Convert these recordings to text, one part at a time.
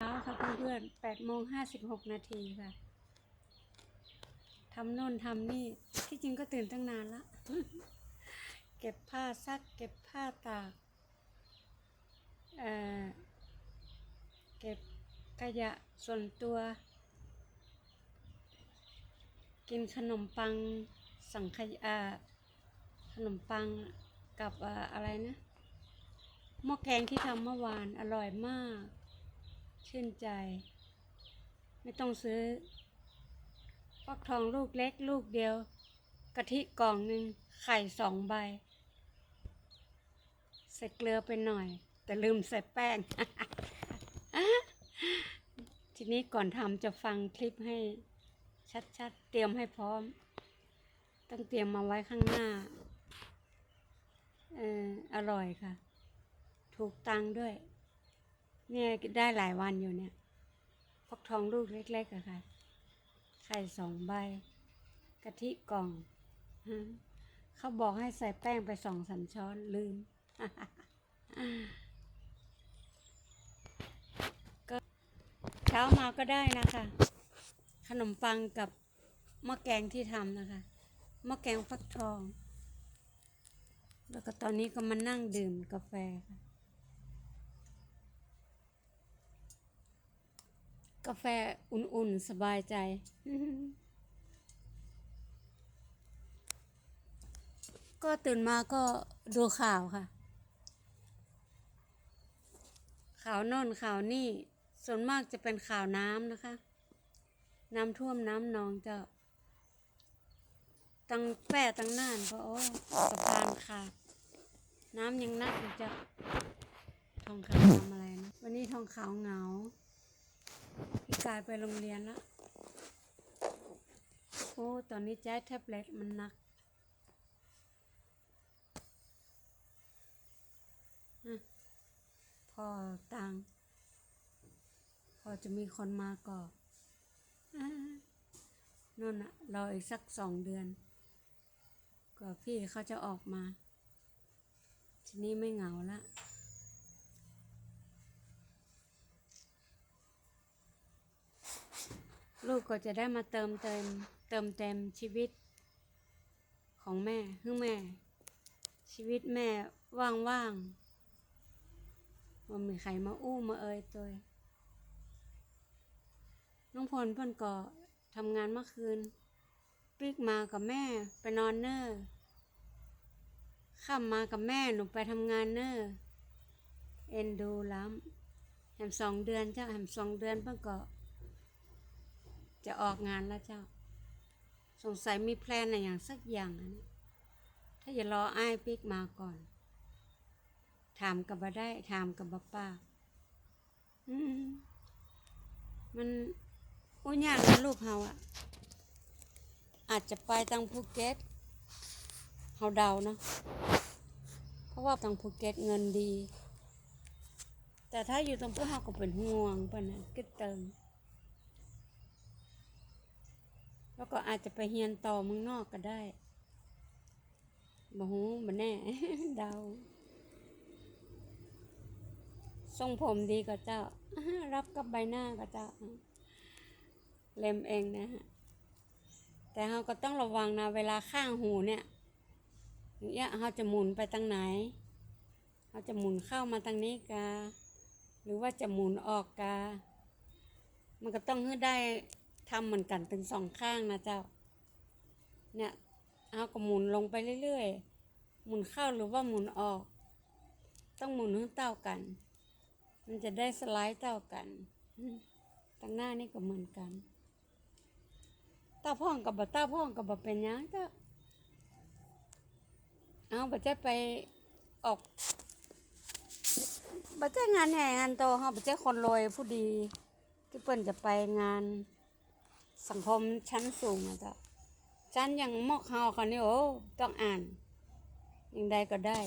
เช้าค่ะเพื่อนๆแปดโมงห้าสิบหกนาทีค่ะ ทำโน่นทำนี่ ที่จริงก็ตื่นตั้งนานละ เก็บผ้าซัก เก็บผ้าตาก เอ่อ เก็บขยะส่วนตัว กินขนมปังสังขยาขนมปังกับออะไรนะ หม้อแกงที่ทำเมื่อวานอร่อยมาก ชื่นใจ ไม่ต้องซื้อฟักทองลูกเล็กลูกเดียว กะทิกล่องหนึ่งไข่สองใบ ใส่เกลือไปหน่อย แต่ลืมใส่แป้ง ทีนี้ก่อนทำจะฟังคลิปให้ชัดๆ เตรียมให้พร้อม ต้องเตรียมมาไว้ข้างหน้าเอออร่อยค่ะ ถูกตังด้วย เนี่ยได้หลายวันอยู่เนี่ยฟักทองลูกเล็กๆอะค่ะ ไข่สองใบ กะทิกล่องเขาบอกให้ใส่แป้งไปสองสามช้อนลืม ก็เช้ามาก็ได้นะคะ ขนมปังกับหม้อแกงที่ทำนะคะหม้อแกงฟักทอง แล้วก็ตอนนี้ก็มานั่งดื่มกาแฟค่ะ กาแฟอุ่นๆ สบายใจ ก็ตื่นมาก็ดูข่าวค่ะ ข่าวโน่นข่าวนี่ ส่วนมากจะเป็นข่าวน้ำนะคะ น้ำท่วมน้ำนองเจ้าตั้งแป้ตั้งน่านก็โอ้สะพานขาดน้ำยังนักอยู่เจ้าทองขาวทำอะไรนะ วันนี้ทองขาวเหงา พี่กายไปโรงเรียนแล้วโอ้ ตอนนี้แจ๊แท็บเล็ตมันหนักอะพอตังพอจะมีคนมาก่อนนู่นอะรออีกสักสองเดือน กว่าพี่เขาจะออกมา ทีนี้ไม่เหงาละ ลูกก็จะได้มาเติมเต็มเติมเต็มชีวิต ของแม่คือแม่ ชีวิตแม่ว่างๆว่ามีใครมาอู้มาเอ่ยตัวน้องพลเพิ่นก็ทำงานเมื่อคืนปิกมากับแม่ไปนอนเนอร์ข้ามมากับแม่หนูไปทำงานเนอร์เอ็นดูล้ำแหมสองเดือนจ้าแหมสองเดือนเพิ่นก็ จะออกงานแล้วเจ้า สงสัยมีแพลนอะไรอย่างสักอย่างนะถ้าอย่ารออ้ายปิ๊กมาก่อน ถามกับบ่ได้ถามกับบ่ป้าอืมมันอุ้ยยากนะลูกเฮาอะอาจจะไปทางภูเก็ตเฮาเดานะ เพราะว่าทางภูเก็ตเงินดี แต่ถ้าอยู่ตรงพวกเฮาก็เป็นห่วงปะนะก็เติม แล้วก็อาจจะไปเฮียนต่อเมืองนอกก็ได้บ่ฮู้บ่แน่ เดาทรงผมดีกว่าเจ้า รับกับใบหน้าก็เจ้า เล็มเองนะฮะ แต่เราก็ต้องระวังนะ เวลาข้างหูเนี่ยเงี้ยเราจะหมุนไปทางไหน เราจะหมุนเข้ามาทางนี้กา หรือว่าจะหมุนออกกา มันก็ต้องให้ได้ ทำเหมือนกันถึงสองข้างนะเจ้า เนี่ยเอาก็หมุนลงไปเรื่อยๆ หมุนเข้าหรือว่าหมุนออก ต้องหมุนให้เต้ากัน มันจะได้สไลด์เต้ากันตั้งหน้านี่ก็เหมือนกันเต้าพ่องกับบเต้าพ่องกับบเป็นยังเจ้าเอาบ่จะไปออกบ่จะงานแห่งานโตเฮาบ่จะคนรวยผู้ดีที่เปิ้นจะไปงาน สังคมชั้นสูงนะจ๊ะชั้นอย่างมอกเฮาคันนี้โอ้ต้องอ่านอย่งใดก็ได้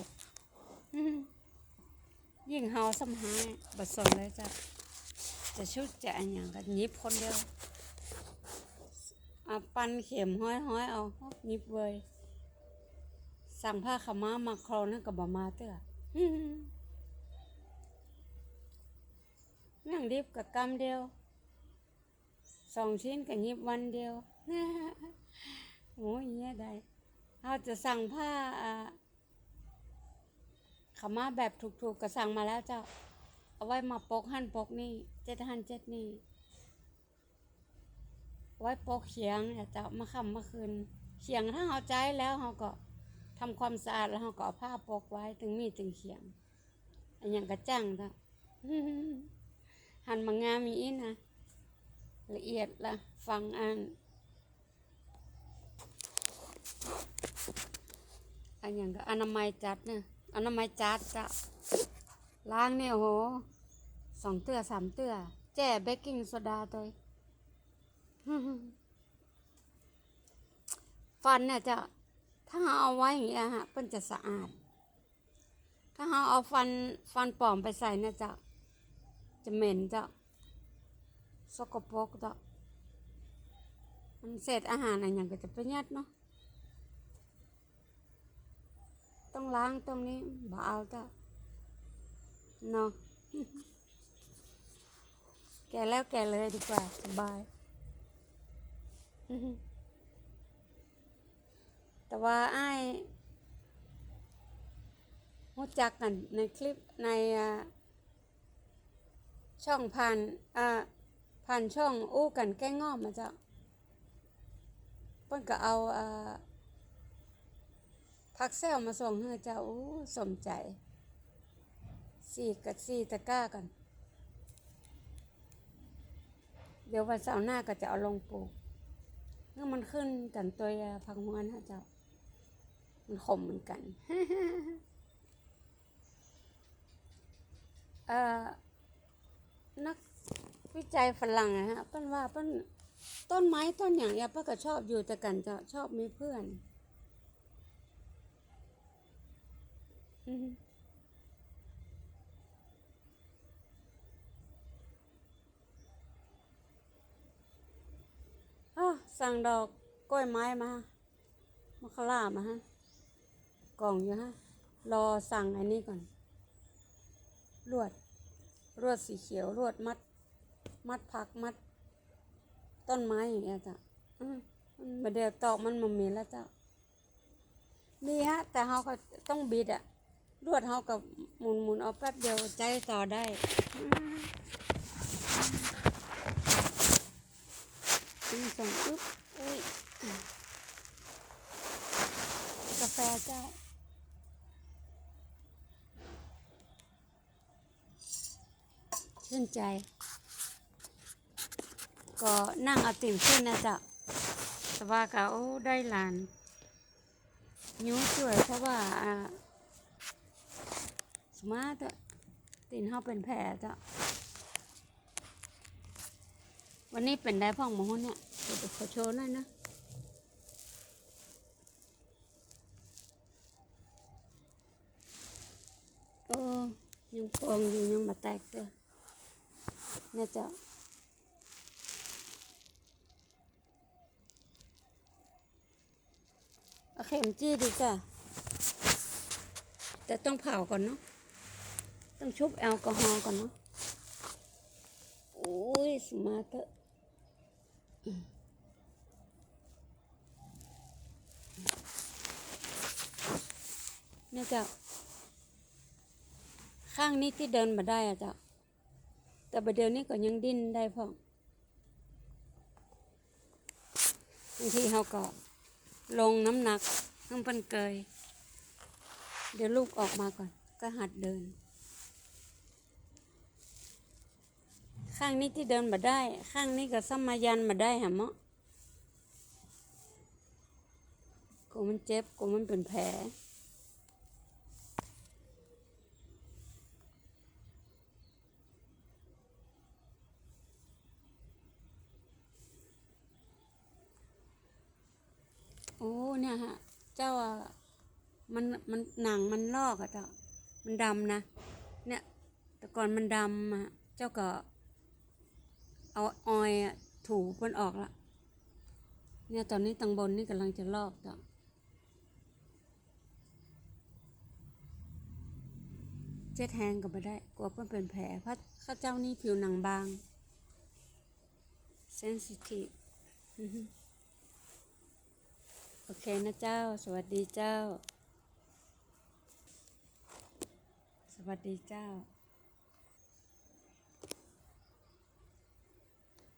ยิ่งเฮาสำหายบัดสนเลยจ้ะจะชุดจะอันอย่างกันยิบคนเดียวอาปันเข็มห้อยห้อยเอายิบเวยสั่งผ้าขม้ามาครอนั่นกับบมาเตื้อเมี่ยงดิบกับกำเดียว สองชิ้นกับยิบวันเดียวโอ้ยเงี้ยได้เราจะสั่งผ้าขามาแบบถูกๆก็สั่งมาแล้วเจ้า เอาไว้มาปกหั่นปกนี่เจ็ดหั่นเจ็ดนี่ ไว้ปกเขียงเนี่ยเจ้ามาค่ำมาคืนเขียงถ้าเอาใจแล้วเราก็ทำความสะอาดแล้วเราก็เอาผ้าปกไว้ถึงมีถึงเขียงอันอย่างกระจังเจ้าหันมางามมีอีนะ ละเอียดละฟังอ่านอันอย่างก็อนามัยจัดเนี่ยอนามัยจัดจะล้างเนี่ยโหสองเตื้อสามเตื้อแจ้เบกกิ้งโซดาตัวฟันเนี่ยจะถ้าเราเอาไว้อย่างเงี้ยฮะมันจะสะอาด ถ้าเราเอาฟันฟันปลอมไปใส่เนี่ยจะจะเหม็นจะ สกปรกต่อมันเศษอาหารอะไรอย่างก็จะประหยัดเนาะต้องล้างตรงนี้บ่เอาจ้ะเนาะแกะแล้วแกะเลยดีกว่าสบาย แต่ว่าไอ้ายรู้จักกันในคลิปในช่องผ่านอ่า ผ่านช่องอู้กันแก้งอมมาจ้ะเพิ่นก็เอาอ่าผักแซวมาส่งให้เจ้าอู้สมใจสี่กับสี่ตะก้ากันเดี๋ยววันเสาร์หน้าก็จะเอาลงปลูกเมื่อมันขึ้นกันตัวผักหัวนะเจ้า มันขมเหมือนกันเอ่อนัก วิจัยฝรั่งนะฮะเปิ้นว่าเปิ้นต้นไม้ต้นอย่างเนี้ยเปิ้นก็ชอบอยู่แต่กันจะชอบมีเพื่อนอือฮึอ้าสั่งดอกกล้วยไม้มา มะขลามาฮะ กล่องอยู่ฮะ รอสั่งอันนี้ก่อน ลวดรวดสีเขียวรวดมัด มัดผักมัด ต้นไม้อย่างเงี้ยจ้ะอืมมาเดี๋ยวตอกมันมันมีแล้วจ้ะมีฮะ แต่เขาก็ต้องบิดอะรวดเขากับหมุนหมุนเอาแป๊บเดียวใจต่อได้อืมอืมส่งปุ๊บอุ้ยกาแฟเจ้าชื่นใจ ก็นั่งเอาติ่มขึ้นนะจ๊ะแต่ว่าก็โอ้ได้หลานนิ้วช่วยเพราะว่าสมาร์ทติ่นเขาเป็นแผลจ้ะวันนี้เป็นได้พ่องหมอเนี่ยเดี๋ยวขอโชว์หน่อยนะโอ้ยังปองอยู่ยังมาแตกเด้อเนี่ยจ้ะ เอาเข็มจี้ดีจ้ะแต่ต้องเผาก่อนเนาะต้องชุบแอลกอฮอล์ก่อนเนาะโอ้ยสมาร์ทอะอืมเนี่ยจ้ะข้างนี้ที่เดินมาได้อะเจ้ะแต่ประเดี๋ยวนี้ก็ยังดิ้นได้พอบางทีเขาก็ ลงน้ำหนักน้ำเป็นเกย เดี๋ยวลูกออกมาก่อน ก็หัดเดิน ข้างนี้ที่เดินมาได้ ข้างนี้ก็สมายันมาได้หะมะกูมันเจ็บกูมันเป็นแผล โอ้ เนี่ยฮะ เจ้าอะ มันมันหนังมันลอกอะเจ้ามันดำนะ เนี่ย แต่ก่อนมันดำอะเจ้าก็เอาออยอะถูมันออกละเนี่ยตอนนี้ตังบนนี่กำลังจะลอกเจ้าเจ็ดแฮงก็บ่ได้ กลัวเพิ่นเป็นแผลเพราะเข้าเจ้านี่ผิวหนังบาง sensitive โอเคนะเจ้า สวัสดีเจ้า ส วัสดีเจ้า